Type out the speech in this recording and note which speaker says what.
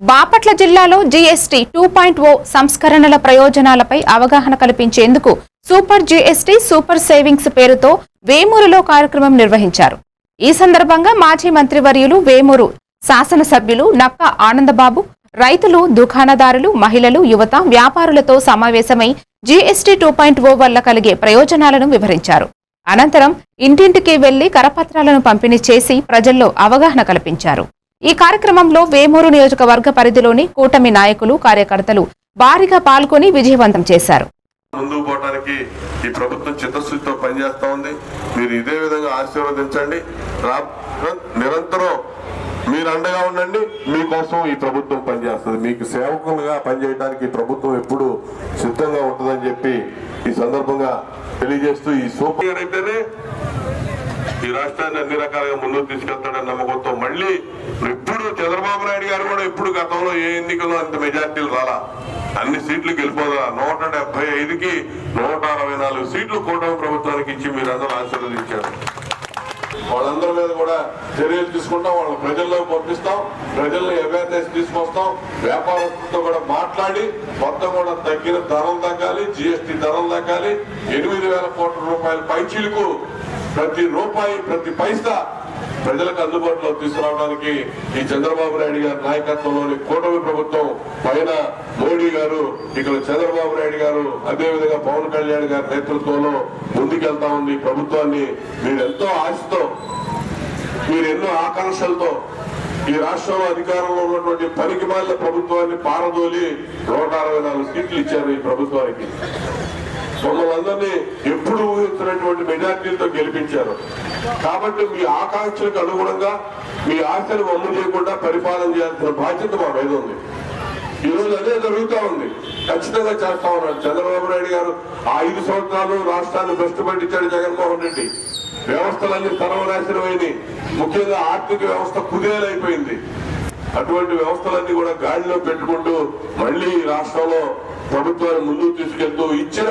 Speaker 1: బాపట్ల జిల్లాలో GST two point ఓ సంస్కరణల ప్రయోజనాలపై అవగాహన కల్పించేందుకు సూపర్ జీఎస్టీ సూపర్ సేవింగ్స్ పేరుతో వేమూరులో కార్యక్రమం నిర్వహించారు. ఈ సందర్భంగా మాజీ మంత్రివర్యులు వేమూరు శాసనసభ్యులు నక్క ఆనందబాబు రైతులు దుకాణదారులు మహిళలు యువత వ్యాపారులతో సమావేశమై జీఎస్టీ టూ పాయింట్ ఓ వల్ల కలిగే ప్రయోజనాలను వివరించారు. అనంతరం ఇంటింటికి వెళ్ళి కరపత్రాలను పంపిణీ చేసి ప్రజల్లో అవగాహన కల్పించారు. ఈ కార్యక్రమంలో వేమూరు నియోజకవర్గ పరిధిలోని కూటమి నాయకులు కార్యకర్తలు భారీగా పాల్గొని విజయవంతం చేశారు.
Speaker 2: ముందుకు పోవడానికి ఈ ప్రభుత్వం చిత్తశుద్ధితో పనిచేస్తా ఉంది. మీరు ఇదే విధంగా ఆశీర్వదించండి. రా నిరంతరం మీరు అండగా ఉండండి. మీకోసం ఈ ప్రభుత్వం పనిచేస్తుంది. మీకు సేవకులుగా పనిచేయడానికి ప్రభుత్వం ఎప్పుడు సిద్ధంగా ఉంటుందని చెప్పి ఈ సందర్భంగా తెలియజేస్తూ ఈ సూపర్ అయితేనే ఈ రాష్ట్రాన్ని అన్ని రకాలుగా ముందుకు తీసుకెళ్తాడని నమ్మకంతో మళ్ళీ ఎప్పుడు చంద్రబాబు నాయుడు గారు కూడా ఇప్పుడు గతంలో ఏ ఎన్నికల్లో అంత మెజార్టీలు రాలా? అన్ని సీట్లు గెలిపోదా నూట డెబ్బై ఐదుకి నూట అరవై నాలుగు సీట్లు కూటమి ప్రభుత్వానికి ఇచ్చి మీరందరూ ఆశీర్వదించారు. వాళ్ళందరి మీద కూడా చర్యలు తీసుకుంటాం వాళ్ళ ప్రజల్లో పంపిస్తాం ప్రజల్ని అవేర్నెస్ తీసుకొస్తాం వ్యాపారస్తులతో కూడా మాట్లాడి మొత్తం కూడా తగ్గిన ధరలు తగ్గాలి జిఎస్టి ధరలు తగ్గాలి ఎనిమిది వేల కోట్ల రూపాయల పైచీలకు ప్రతి రూపాయి ప్రతి పైసా ప్రజలకు అందుబాటులో తీసుకురావడానికి ఈ చంద్రబాబు నాయుడు గారి నాయకత్వంలోని కూటమి ప్రభుత్వం పైన మోడీ గారు ఇక్కడ చంద్రబాబు నాయుడు గారు అదేవిధంగా పవన్ కళ్యాణ్ గారి నేతృత్వంలో ముందుకెళ్తా ఉంది ప్రభుత్వాన్ని. మీరు ఎంతో ఆశతో మీరు ఎన్నో ఆకాంక్షలతో ఈ రాష్ట్రంలో అధికారంలో ఉన్నటువంటి పనికి మాలిన ప్రభుత్వాన్ని పారదోలి నూట అరవై నాలుగు సీట్లు ఇచ్చారు ఈ ప్రభుత్వానికి. మమ్మల్ని అందరినీ ఎప్పుడు ఊహించినటువంటి మెజార్టీలతో గెలిపించారు. కాబట్టి మీ ఆకాంక్షలకు అనుగుణంగా మీ ఆశలు అమలు చేయకుండా పరిపాలన చేయాల్సిన బాధ్యత మా మీద ఉంది. ఈరోజు అదే జరుగుతా ఉంది. ఖచ్చితంగా చేస్తా ఉన్నారు చంద్రబాబు నాయుడు గారు ఆ ఐదు సంవత్సరాలు రాష్ట్రాన్ని భ్రష్టు పట్టించాడు జగన్మోహన్ రెడ్డి. వ్యవస్థలన్నీ సర్వనాశనమైంది ముఖ్యంగా ఆర్థిక వ్యవస్థ కుదేలైపోయింది. అటువంటి వ్యవస్థలన్నీ కూడా గాడిలో పెట్టుకుంటూ మళ్ళీ రాష్ట్రంలో ప్రభుత్వాన్ని ముందుకు తీసుకెళ్తూ ఇచ్చిన